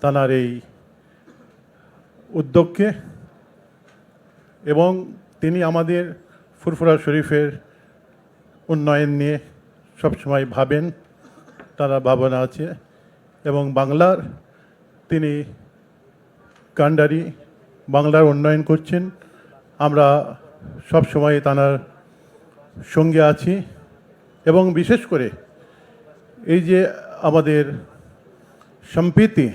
তানার এই উদ্যোগকে এবং তিনি আমাদের ফুরফুরা শরীফের উন্নয়ন নিয়ে সবসময় ভাবেন, তারা ভাবনা আছে এবং বাংলার তিনি কান্ডারি বাংলার উন্নয়ন করছেন। আমরা সব সময় তানার সঙ্গে আছি এবং বিশেষ করে এই যে আমাদের সম্প্রীতি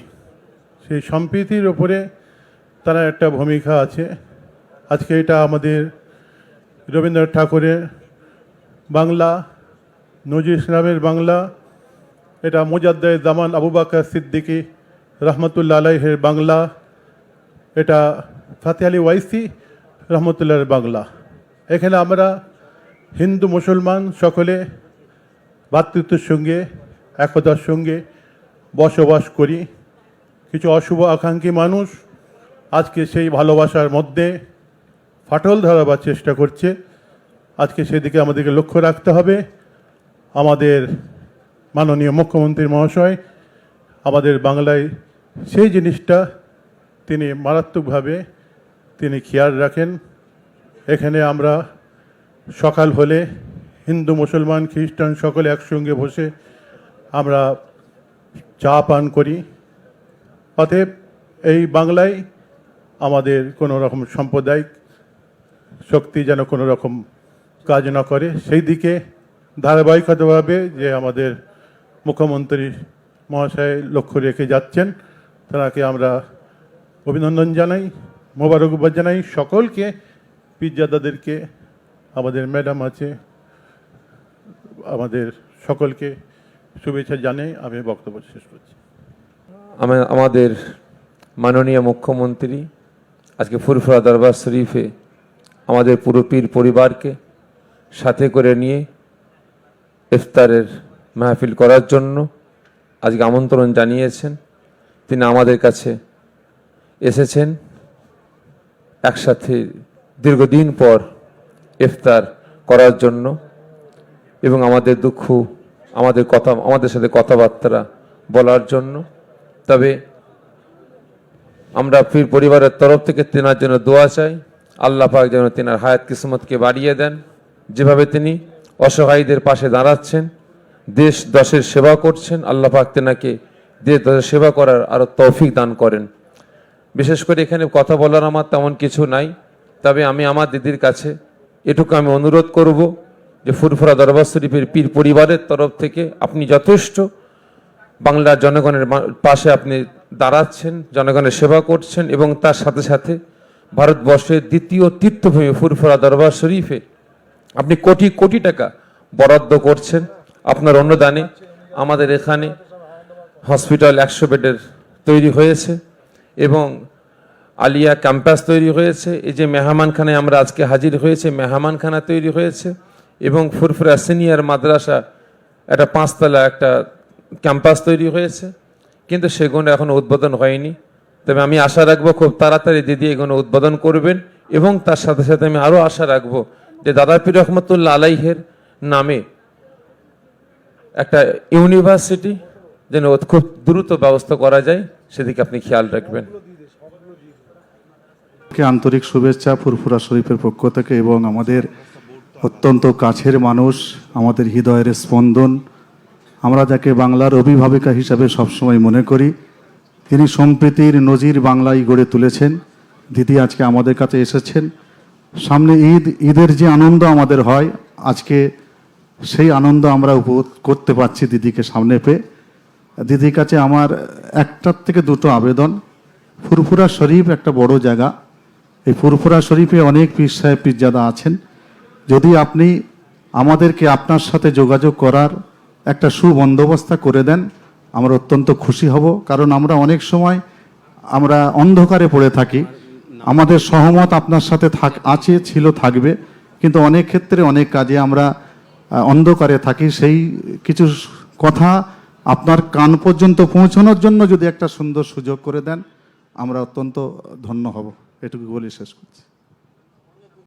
সেই সম্প্রীতির ওপরে তারা একটা ভূমিকা আছে। আজকে এটা আমাদের রবীন্দ্রনাথ ঠাকুরের বাংলা নজির ইসলামের বাংলা, এটা মুজাদ্দায় জামান আবু বাকর সিদ্দিকী রহমতুল্লা আলাইহের বাংলা, এটা ফাতে আলী ওয়াইসি রহমতুল্লাহের বাংলা। এখানে আমরা হিন্দু, মুসলমান সকলে ভ্রাতৃত্বের সঙ্গে, একতার সঙ্গে বসবাস করি। কিছু অশুভ আকাঙ্ক্ষী মানুষ আজকে সেই ভালোবাসার মধ্যে ফাটল ধরাবার চেষ্টা করছে। আজকে সেদিকে আমাদেরকে লক্ষ্য রাখতে হবে। আমাদের মাননীয় মুখ্যমন্ত্রী মহাশয়, আমাদের বাংলায় সেই জিনিসটা তিনি মারাত্মকভাবে তিনি খেয়াল রাখেন। এখানে আমরা সকাল হলে হিন্দু, মুসলমান, খ্রিস্টান সকলে একসঙ্গে বসে আমরা চা পান করি। অতএব এই বাংলায় আমাদের কোনো রকম সাম্প্রদায়িক শক্তি যেন কোনো রকম কাজ না করে, সেই দিকে ধারাবাহিকতাভাবে যে আমাদের মুখ্যমন্ত্রী মহাশয় লক্ষ্য রেখে যাচ্ছেন, তাকে আমরা অভিনন্দন জানাই, মোবারকবাদ জানাই। সকলকে পিজ্জাদাদেরকে আমাদের ম্যাডাম আছে, আমাদের সকলকে শুভেচ্ছা জানাই। আমি বক্তব্য শেষ করছি। আমাদের মাননীয় মুখ্যমন্ত্রী আজকে ফুরফুরা দরবার শরীফে আমাদের পুরো পীর পরিবারকে সাথে করে নিয়ে ইফতারের মাহফিল করার জন্য আজকে আমন্ত্রণ জানিয়েছেন। তিনি আমাদের কাছে এসেছেন। একসাথে দীর্ঘদিন পর ইফতার করার জন্য এবং আমাদের দুঃখ, আমাদের কথা, আমাদের সাথে কথাবার্তা বলার জন্য তবে আমরা পীর পরিবারের তরফ থেকে তেনার জন্য দোয়া চাই। আল্লাহ পাক যেন তেনার হায়াত কিসমতকে বাড়িয়ে দেন। যেভাবে তিনি অসহায়ীদের পাশে দাঁড়াচ্ছেন, দেশ দশের সেবা করছেন, আল্লাহ পাক তেনাকে দেশ দশের সেবা করার আরও তৌফিক দান করেন। বিশেষ করে এখানে কথা বলার আমার তেমন কিছু নাই, তবে আমি আমার দিদির কাছে এটুকু আমি অনুরোধ করব যে ফুরফুরা দরবার শরীফের পীর পরিবারের তরফ থেকে আপনি যথেষ্ট বাংলার জনগণের পাশে আপনি দাঁড়াচ্ছেন, জনগণের সেবা করছেন এবং তার সাথে সাথে ভারতবর্ষের দ্বিতীয় তীর্থভূমি ফুরফুরা দরবার শরীফে আপনি কোটি কোটি টাকা বরাদ্দ করছেন। আপনার অনুদানে আমাদের এখানে হসপিটাল একশো বেডের তৈরি হয়েছে এবং আলিয়া ক্যাম্পাস তৈরি হয়েছে। এই যে মেহমানখানায় আমরা আজকে হাজির হয়েছে, মেহমানখানা তৈরি হয়েছে এবং ফুরফুরা সিনিয়র মাদ্রাসা, একটা পাঁচতলা একটা ক্যাম্পাস তৈরি হয়েছে, কিন্তু সেগুলো এখনও উদ্বোধন হয়নি। তবে আমি আশা রাখব খুব তাড়াতাড়ি দিদি এগুলো উদ্বোধন করবেন এবং তার সাথে সাথে আমি আরও আশা রাখব যে দাদাপীর রহমতুল্লাহ আলাইহের নামে একটা ইউনিভার্সিটি যেন খুব দ্রুত ব্যবস্থা করা যায়, সেদিকে আপনি খেয়াল রাখবেন। আন্তরিক শুভেচ্ছা ফুরফুরা শরীফের পক্ষ থেকে এবং আমাদের অত্যন্ত কাছের মানুষ, আমাদের হৃদয়ের স্পন্দন আমরা যাকে বাংলার অভিভাবিকা হিসাবে সবসময় মনে করি, তিনি সম্প্রীতির নজির বাংলায় গড়ে তুলেছেন। দিদি আজকে আমাদের কাছে এসেছেন। সামনে ঈদ, ঈদের যে আনন্দ আমাদের হয়, আজকে সেই আনন্দ আমরা উপভোগ করতে পারছি দিদিকে সামনে পেয়ে। দিদির কাছে আমার একটার থেকে দুটো আবেদন। ফুরফুরা শরীফ একটা বড় জায়গা। এই ফুরফুরা শরীফে অনেক পীর সাহেব, পীরজাদা আছেন। যদি আপনি আমাদেরকে আপনার সাথে যোগাযোগ করার একটা সুবন্দোবস্ত করে দেন, আমরা অত্যন্ত খুশি হব, কারণ আমরা অনেক সময় আমরা অন্ধকারে পড়ে থাকি। আমাদের সহমত আপনার সাথে থাক, আছে, ছিল, থাকবে, কিন্তু অনেক ক্ষেত্রে অনেক কাজে আমরা অন্ধকারে থাকি। সেই কিছু কথা আপনার কান পর্যন্ত পৌঁছানোর জন্য যদি একটা সুন্দর সুযোগ করে দেন, আমরা অত্যন্ত ধন্য হব। এটুকু বলে শেষ করছি।